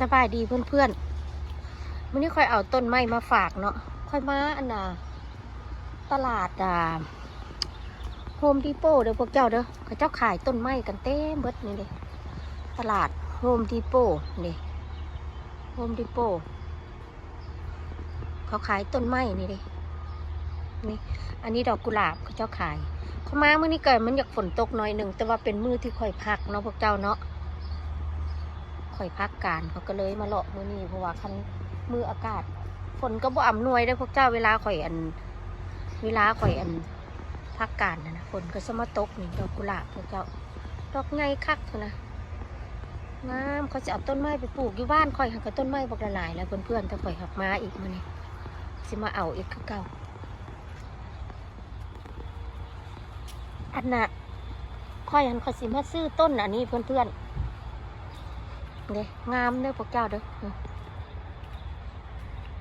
สบายดีเพื่อนๆวันนี้ค่อยเอาต้นไม้มาฝากเนาะค่อยมาอันน่ะตลาดอ่าโฮมดีโปเด้อพวกเจ้าเด้อเขาเจ้าขายต้นไม้กันเต็มเบิดนี่เลยตลาดโฮมดีโปนี่โฮมดีโปเขาขายต้นไม้นี่เลยนี่ อันนี้ดอกกุหลาบเขาเจ้าขายเขามาเมื่อนี้เกิดมันอยากฝนตกหน่อยหนึ่งแต่ว่าเป็นมือที่ค่อยพักเนาะพวกเจ้าเนาะ ข่อยพักการเขาก็เลยมาเลาะมือนี้เพราะว่าคันมืออากาศ ฝนก็บ่อำนวยได้พวกเจ้าเวลาข่อยอัน เวลาข่อยอันพักการนะนะฝนก็สมาตกนี่ดอกกุหลาบพวกเจ้าดอกไงคักนะงามเขาจะเอาต้นไม้ไปปลูกอยู่บ้านข่อยหักกับต้นไม้บอกละลายแล้วเพื่อนๆแต่ข่อยหักมาอีกมานี่สิมาเอาอีกคือเก่าอันน่ะข่อยหันเขาสิมาซื้อต้นอันนี้เพื่อนๆ เด้งามเด้อพวกเจ้าเด้อ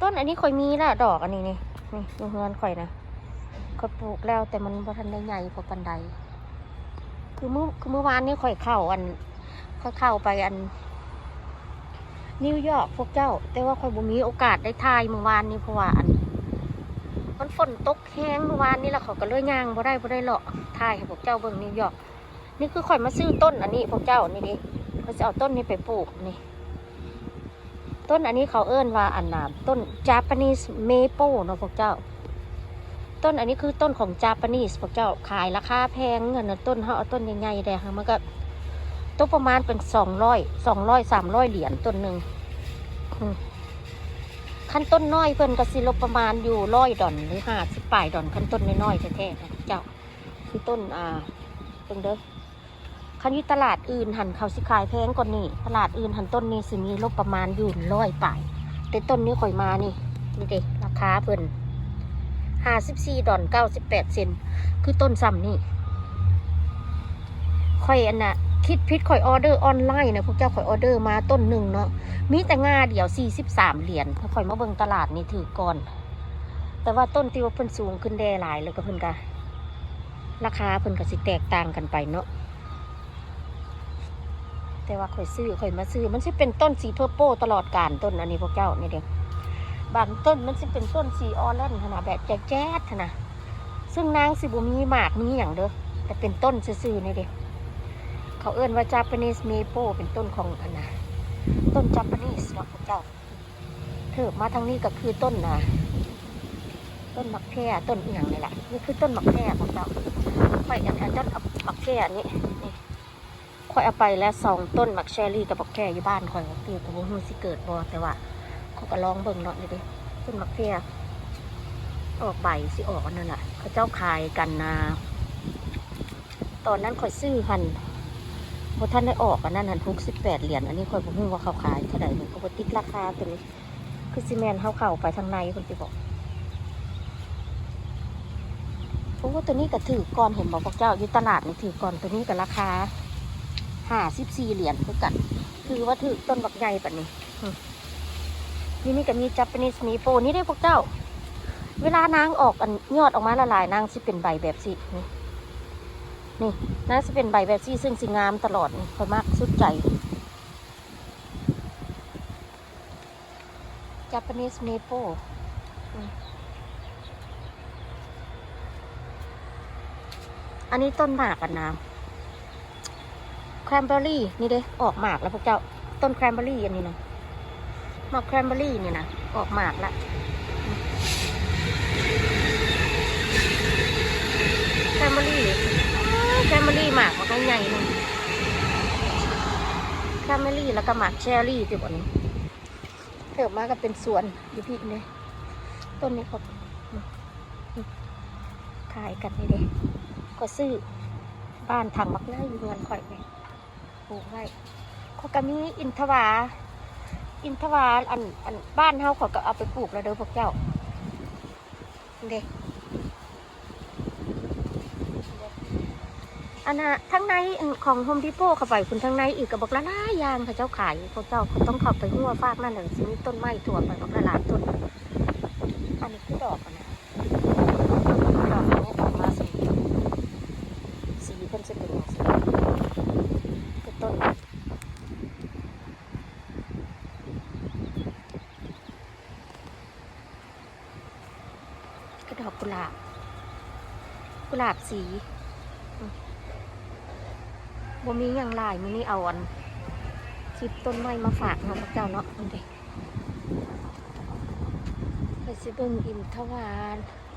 ต้นอันนี้ค่อยมีละดอกอันนี้นี่นี่ดูเฮือนข่อยนะข่อยปลูกแล้วแต่มันบ่ทันได้ใหญ่พอปันใดคือเมื่อคือเมื่อวานนี้ข่อยเข้าอันข่อยเข้าไปอัน นิวยอร์กพวกเจ้า แต่ว่าข่อยบ่มีโอกาสได้ถ่ายเมื่อวานนี้เพราะว่าอัน มันฝนตกแห้งเมื่อวานนี้แล้วเขาก็เลยย่างบ่ได้บ่ได้เลาะถ่ายให้พวกเจ้าเบิ่งนิวยอร์กนี่คือข่อยมาซื้อต้นอันนี้พวกเจ้านี่ดิ เขาจะเอาต้นนี้ไปปลูกนี่ ต้นอันนี้เขาเอิ้นว่าอันนามต้น Japanese maple เนาะพวกเจ้า ต้นอันนี้คือต้นของ Japanese พวกเจ้าขายราคาแพงเงินะต้นเขาเอาต้นใหญ่ๆแต่ค่ะมันก็ต้นประมาณเป็นสองร้อยสองร้อยสามร้อยเหรียญต้นหนึ่งขั้นต้นน้อยเพิ่นก็สิลบประมาณอยู่ร้อยดอนหรือห้าสิบปลายดอนขั้นต้นน้อยๆแท้ๆนะเจ้าคือต้นอ่าเพิ่งเด้อ คันอยู่ตลาดอื่นหันเขาสิขายแพงกว่านี้ตลาดอื่นหันต้นนี้สิมีลบประมาณอยู่ร้อยป่ายแต่ต้นนี้ข่อยมานี่นี่เด็ราคาเพิ่นห้าสิบสี่ดอนเก้าสิบแปดเซนคือต้นซ้ำนี่ข่อยอันน่ะคิดพิษข่อยออเดอร์ออนไลน์นะพวกเจ้าข่อยออเดอร์มาต้นหนึ่งเนาะมีแต่งาเดี่ยวสี่สิบสามเหรียญถ้าข่อยมาเบิ่งตลาดนี่ถือก่อน แต่ว่าต้นที่ว่าเพิ่นสูงขึ้นแด่หลายแล้วก็เพิ่นก็ราคาเพิ่นก็สิแตกต่างกันไปเนาะ แต่ว่าข่อยซื้อข่อยมาซื้อ มันจะเป็นต้นสีทั่วโปตลอดการต้นอันนี้พวกเจ้านี่เด็กบางต้นมันจะเป็นต้นสีออแลนขนาดแบบแจ๊ดๆนะซึ่งนางสิบุมีหมากมีอย่างเด้อแต่เป็นต้นซื่อๆนี่เด็กเขาเอื้นว่า Japanese maple เป็นต้นของอันนะต้น Japanese เนาะพวกเจ้าเถิบมาทางนี้ก็คือต้นนะต้นมักแพร่ต้นอหย่างนี่แหละนี่คือต้นมักแพร่พวกเจ้าข่อยอยากเอาต้นมักแพร่นี่นี่ อยเอาไปแล้วสองต้นหมักแชรี่กับบักแค่อยู่บ้านข่อยปลูกกับบ่ฮู้สิเกิดบ่แต่ว่าเขาก็ลองเบิ่งเนาะนี่เด้ต้นหมักแค่ออกใบสิออกนั่นแหละเขาเจ้าขายกันนะตอนนั้นข่อยซื้อหันบ่ท่านได้ออกอันนั้นหันทุกสิบแปดเหรียญอันนี้ข่อยบ่ฮู้ว่าเขาขายเท่าไหร่เนี่ยเขาติดราคาตัวนี้คือซีเมนเขาเข้าไปทางในคนสิบอกเพราะว่าตัวนี้ก็ถือก่อนเห็นบอกพวกเจ้าอยู่ตลาดนี่ถือก่อนตัวนี้ก็ราคา ห้าสิบสี่เหรียญคือกัน คือว่าถือต้นบักใหญ่แบบนี้อืมนี่นี่ก็มีจัปนิสมีโปนี่ได้พวกเจ้า เวลานางออกอันยอดออกมาละลายนางสิเป็นใบแบบสินี่นี่นางสิเป็นใบแบบสิซึ่งสิงามตลอดนี่ค่อยมากสุดใจจัปนิสเมโปอันนี้ต้นหมากกันนะ แครมเบอรี่นี่เด้ออกหมากแล้วพวกเจ้าต้นแครมเบอรี่อันนี้นะหมากแครมเบอรี่นี่นะออกหมากละแครมเบอรี่แครมเบอรี่หมากมันก็ใหญ่นึงแครมเบอรี่แล้วก็หมากแชร์รี่ติดบนนี้เถิบมาก็เป็นสวนอยู่พี่เนี่ยต้นนี้เขาขายกันนี่เด้ก็ซื้อบ้านถังมักง่ายอยู่เงินข่อยเนี่ย ปลูกไว้เขาก็มีอินทวา อินทวาอันอันบ้านเฮาเขาก็เอาไปปลูกแล้วเด้อพวกเจ้าเด็กอันน่ะทั้งในของโฮมดิโปเข้าไปคุณทั้งในอีกกับบอกละลายยางเขาเจ้าขายพวกเจ้าเขาต้องข้าไปหัวฟากนั่นหนึ่งสิมีต้นไม้ถั่วไปบอกละลายต้น อันนี้คือดอกอะนะดอกอันนี้ออกมาสีสีเพิ่นจะเป็นอย่างสี คือต้น อกกุหลาบ กุ หลาบสีบ่มีอย่างหลายมื้อนี้เอาอันคลิปต้นไม้มาฝากเนาะพวกเจ้าเนาะนี่เด้ไปสิเบิ่งอินทวา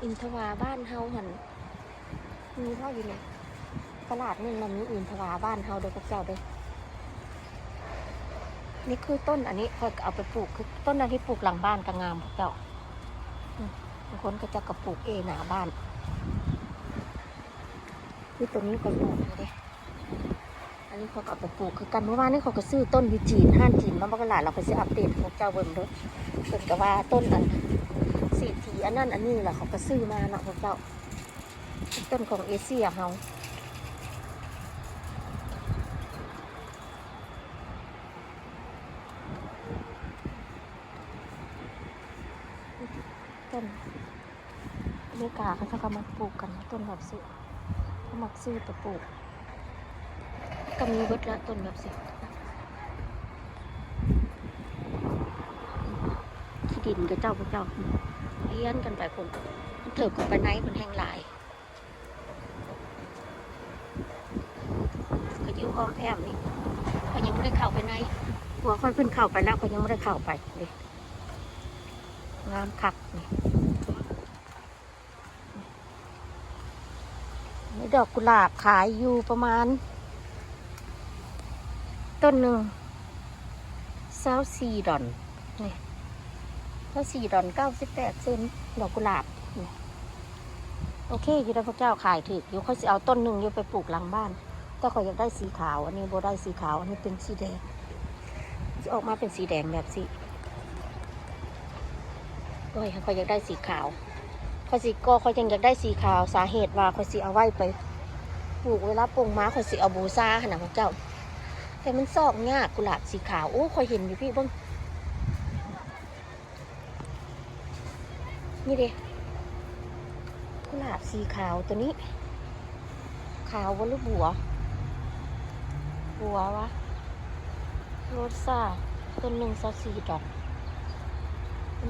อินทวาบ้านเฮาหั่นมีพ่ออยู่เนี่ยตลาดนึงมันมีอินทวาบ้านเฮาเด้อพวกเจ้าเด้อนี่คือต้นอันนี้ค่อยเอาไปปลูกคือต้นอันที่ปลูกหลังบ้านก็งามพวกเจ้าบางคนก็จะกระปลูกเอหนาบ้าน นี่ตัวนี้ก็ปลูกเด้อันนี้เขาก็เอาไปปลูกคือกันเมื่อวานนี้เขาก็ซื้อต้นวิจีนห้านจีนมาบักหลาเราไปซื้ออัปเดตของเจ้าเบิ่งเด้อเพิ่นก็ว่าต้นอันสีทีอันนั้นอันนี้แหละเขาก็ซื้อมาเนาะพวกเจ้าต้นของเอเชียเฮาต้นอเมริกาเขาจะก็มาปลูกกันต้นแบบสิเขา มักซื้อไปปลูกก็มีเบิดละต้นแบบสิขี้ดินกับเจ้าพระเจ้าเลี้ยนกันไปคนเถิบกันไปไหนมันแห้งหลายก็ยิ้อ้อมแอมนี่เขยังไม่ได้เข้าไปในหัวค่อยขึ้นเข้าไปแล้วเขยังไม่ได้เข้าไปนี่งามคักนี่ ดอกกุหลาบขายอยู่ประมาณ ต้นหนึ่งเศร้าสี่ดอนนี่เศร้าสี่ดอนเก้าสิบแปดเซนดอกกุหลาบ โอเคอยู่ได้พระเจ้าขายถืออยู่เขาสิเอาต้นหนึ่งอยู่ไปปลูกหลังบ้าน แต่เขาอยากได้สีขาว อันนี้โบได้สีขาว อันนี้เป็นสีแดงจะออกมาเป็นสีแดงแบบสีโอ้ยเขาอยากได้สีขาว เขาสิก็เขายังอยากได้สีขาวสาเหตุว่าเขาสิเอาไว้ไปปลูกเวลาปลงม้าเขาสิเอาบูซาขนาดพระเจ้า แต่มันซอกยากกุหลาบสีขาวโอ้คอยเห็นอยู่พี่บ้างนี่เด้กุหลาบสีขาวตัวนี้ ขาววะหรือบัว บัววะโรซ่าต้นหนึ่งซอสีดอก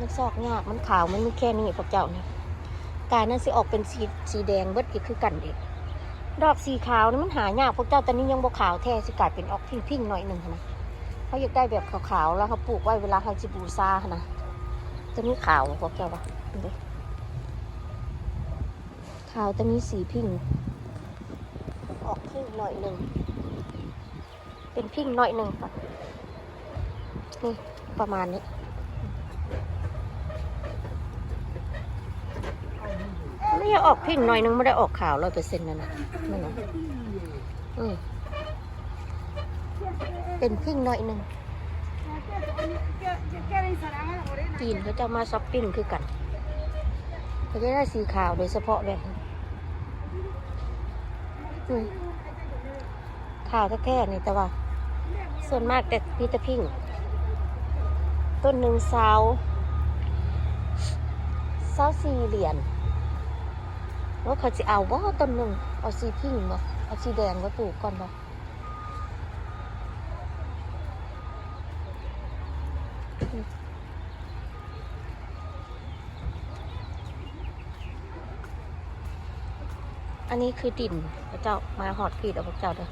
มันซอกยากมันขาวมันมีแค่นี้พวกเจ้าเนี่ย กายนั่นสิออกเป็นสีสีแดงเบิดอีกคือกันเด็กดอกสีขาวนี่มันหายากพวกเจ้าตอนนี้ยังบ่ขาวแท้สิกลายเป็นออกพิงๆหน่อยหนึ่งนะเขาอยากได้แบบขาวๆแล้วเขาปลูกไว้เวลาเขาจิบูซานะตัวนี้ขาวพวกเจ้าปะดูขาวตัวนี้สีพิงออกพิงหน่อยหนึ่งเป็นพิงหน่อยหนึ่งค่ะนี่ประมาณนี้ ไม่ได้ออกพิ้งหน่อยหนึงไม่ได้ออกขาวร้อยเปอร์เซ็นต์นะนะนั่นนะอืมเป็นพิ้งหน่อยหนึ่งจีนเขาจะมาช้อปปิ้งคือกันเขาจะได้สีขาวโดยเฉพาะเลยขาวแท้ๆนี่แต่ว่า ส่วนมากแต่พีตะพิ้งต้นหนึ่งเสาเสาสี่เหรียญ ว่าเขาจะเอาบ่ต้นหนึ่งเอาสีพิงบ่เอาสีแดงไว้ปลูกก่อนบ่อันนี้คือดินพระเจ้ามาหอดพีดเอาพระเจ้าเด้อ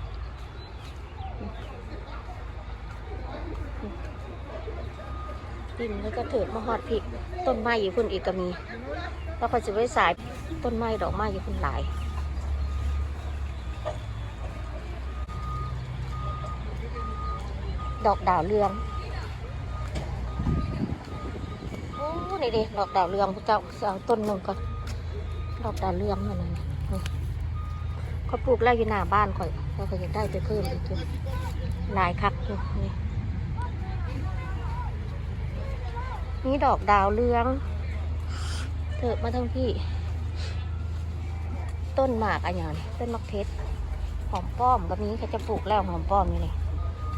ดินแล้วก็เถิดมาหอดพริกต้นไม้อยู่พุ่นอีกก็มีแล้วก็จะไว้สาย ต้นไม้ดอกไม้อยู่พุ่นหลายดอกดาวเรือง โอ้ นี่ดิดอกดาวเรืองพระเจ้าเอาต้นหนึ่งก่อน ดอกดาวเรืองนั่นนี่เขาปลูกแล้วอยู่หน้าบ้านข่อยแล้วก็ยังได้ไปเพิ่มอีกอยู่หลายคักอยู่นี่นี่ดอกดาวเรือง เถิดมาทั้งพี่ ต้นหมากอะไรอย่างนี้ต้นมะเพชรหอมป้อมแบบนี้เขาจะปลูกแล้วหอมป้อมนี่เลย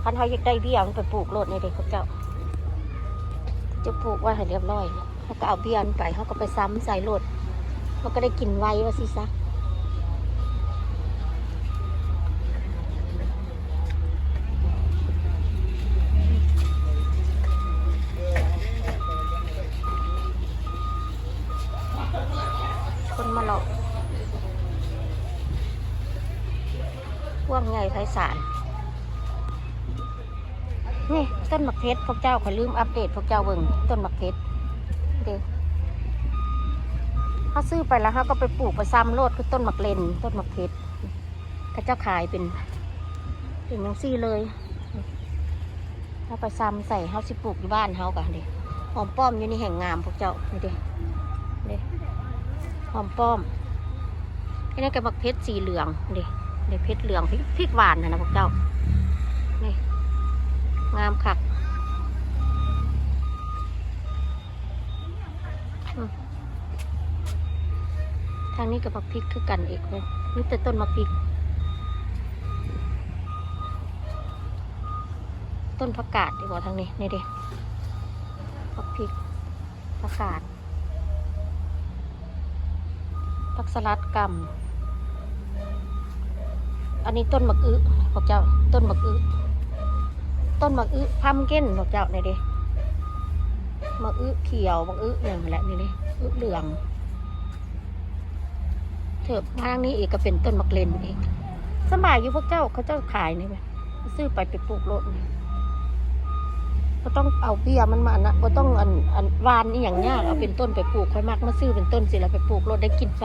คันเขาอยากได้เบี้ยมันไปปลูกโลดนี่เลยเขาเจ้าจะปลูกไว้ให้เรียบร้อยเขาก็เอาเบี้ยนไปเขาก็ไปซ้ำใส่โลดมันก็ได้กินไว้ว่าสิซะ ไพศาลนี่ต้นมะเพชรพวกเจ้าขอลืมอัปเดตพวกเจ้าเบิ่งต้นมะเพชรเด็เขาซื้อไปแล้วเขาก็ไปปลูกไปซ้ำโลดคือต้นมะเลนต้นมะเพชรเขาเจ้าขายเป็นเป็นยังซี่เลยเขาไปซ้ำใส่เขาสิปลูกอยู่บ้านเขากันเด็หอมป้อมอยู่ในแห่งงามพวกเจ้านี่เด็เด็หอมป้อมอันนี้ก็มะเพชรสีเหลืองเด็ เด็เพชรเหลืองพริกพริกหวานนะนะพวกเจ้า นี่ งามคักทางนี้กับบักพริกคือกันเอกเลยนี่แต่ต้นมะพริก ต้นผักกาดดีกว่าทางนี้ นี่ด็ผักพริกผักกาดผักสลัดกำ อันนี้ต้นมะอื้อพวกเจ้า ต้นมะอื้อต้นมะอื้อพัมเก้นพวกเจ้านี่เด็มะอื้อเขียวมะอื้ออย่างแหละนี่เด็อื้อเหลืองเถิบทางนี้อีกก็เป็นต้นมะเกลนอีกสมัยอยู่พวกเจ้าเขาเจ้าขายนี่ไหมซื้อไปไปปลูกรถนี่ก็ต้องเอาเบี้ยมันมานะก็ต้องอันอันวานนี่อย่างยากเอาเป็นต้นไปปลูกค่อยมากมาซื้อเป็นต้นสิแล้วไปปลูกรถได้กินไฟ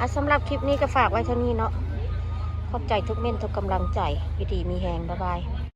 อะสำหรับคลิปนี้ก็ฝากไว้เท่านี้เนาะ ขอบใจทุกเม่นทุกกำลังใจวิธีมีแหงบ๊ายบาย